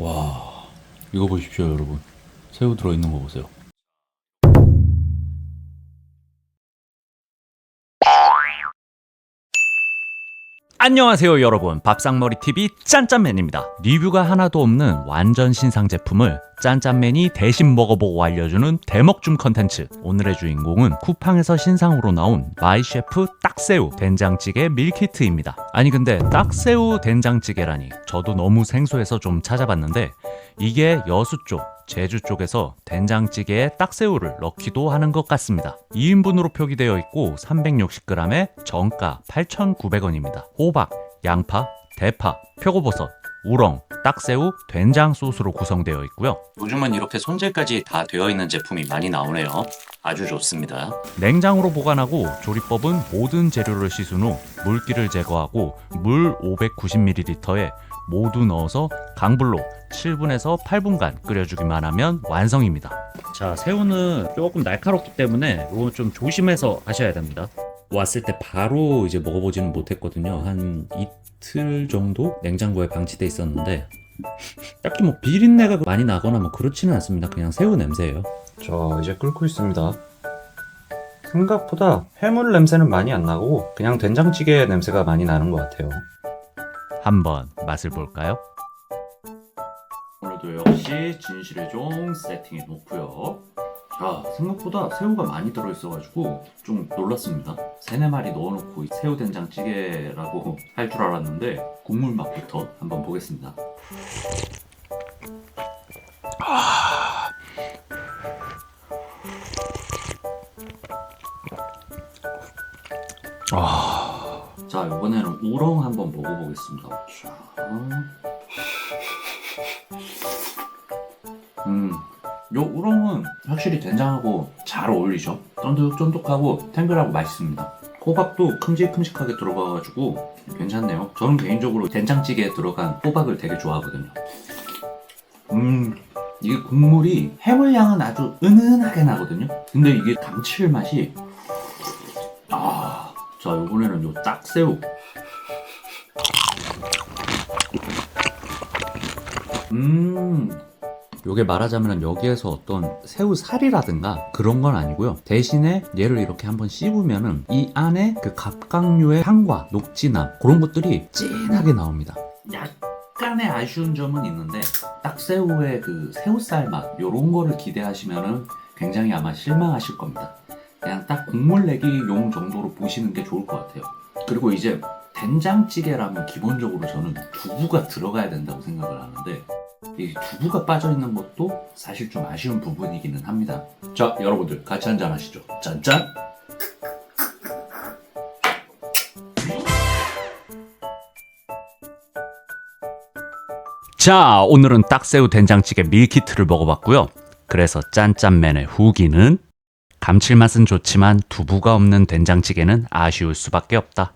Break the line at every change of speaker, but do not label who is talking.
와, 이거 보십시오, 여러분. 새우 들어있는 거 보세요.
안녕하세요 여러분 밥상머리TV 짠짠맨입니다 리뷰가 하나도 없는 완전 신상 제품을 짠짠맨이 대신 먹어보고 알려주는 대먹줌 컨텐츠 오늘의 주인공은 쿠팡에서 신상으로 나온 마이셰프 딱새우 된장찌개 밀키트입니다 아니 근데 딱새우 된장찌개라니 저도 너무 생소해서 좀 찾아봤는데 이게 여수 쪽 제주 쪽에서 된장찌개에 딱새우를 넣기도 하는 것 같습니다. 2인분으로 표기되어 있고 360g에 정가 8,900원입니다. 호박, 양파, 대파, 표고버섯, 우렁, 딱새우, 된장 소스로 구성되어 있고요.
요즘은 이렇게 손질까지 다 되어 있는 제품이 많이 나오네요. 아주 좋습니다.
냉장으로 보관하고 조리법은 모든 재료를 씻은 후 물기를 제거하고 물 590ml에 모두 넣어서 강불로 7분에서 8분간 끓여주기만 하면 완성입니다. 자, 새우는 조금 날카롭기 때문에 이거 좀 조심해서 하셔야 됩니다. 왔을 때 바로 이제 먹어보지는 못했거든요. 한 이틀 정도 냉장고에 방치돼 있었는데 딱히 뭐 비린내가 많이 나거나 뭐 그렇지는 않습니다. 그냥 새우 냄새예요.
자, 이제 끓고 있습니다. 생각보다 해물 냄새는 많이 안 나고 그냥 된장찌개 냄새가 많이 나는 것 같아요.
한번 맛을 볼까요?
오늘도 역시 진실의 종 세팅해 놓고요. 자, 생각보다 새우가 많이 들어있어가지고 좀 놀랐습니다. 세네 마리 넣어놓고 이 새우 된장찌개라고 할 줄 알았는데 국물 맛부터 한번 보겠습니다. 자, 이번에는 우렁 한번 먹어보겠습니다. 자. 음, 요 우렁은 확실히 된장하고 잘 어울리죠. 쫀득쫀득하고 탱글하고 맛있습니다. 호박도 큼직큼직하게 들어가가지고 괜찮네요. 저는 개인적으로 된장찌개에 들어간 호박을 되게 좋아하거든요. 음, 이게 국물이 해물향은 아주 은은하게 나거든요. 근데 이게 감칠맛이 아, 자 이번에는 요 딱새우. 음,
요게 말하자면 여기에서 어떤 새우 살이라든가 그런 건 아니고요. 대신에 얘를 이렇게 한번 씹으면은 이 안에 그 갑각류의 향과 녹진함 그런 것들이 진하게 나옵니다.
약간의 아쉬운 점은 있는데 딱새우의 그 새우살 맛 요런 거를 기대하시면은 굉장히 아마 실망하실 겁니다. 그냥 딱 국물 내기 용 정도로 보시는 게 좋을 것 같아요. 그리고 이제 된장찌개라면 기본적으로 저는 두부가 들어가야 된다고 생각을 하는데 이 두부가 빠져 있는 것도 사실 좀 아쉬운 부분이기는 합니다. 자, 여러분들 같이 한잔 하시죠. 짠짠.
자, 오늘은 딱새우 된장찌개 밀키트를 먹어봤고요. 그래서 짠짠맨의 후기는 감칠맛은 좋지만 두부가 없는 된장찌개는 아쉬울 수밖에 없다.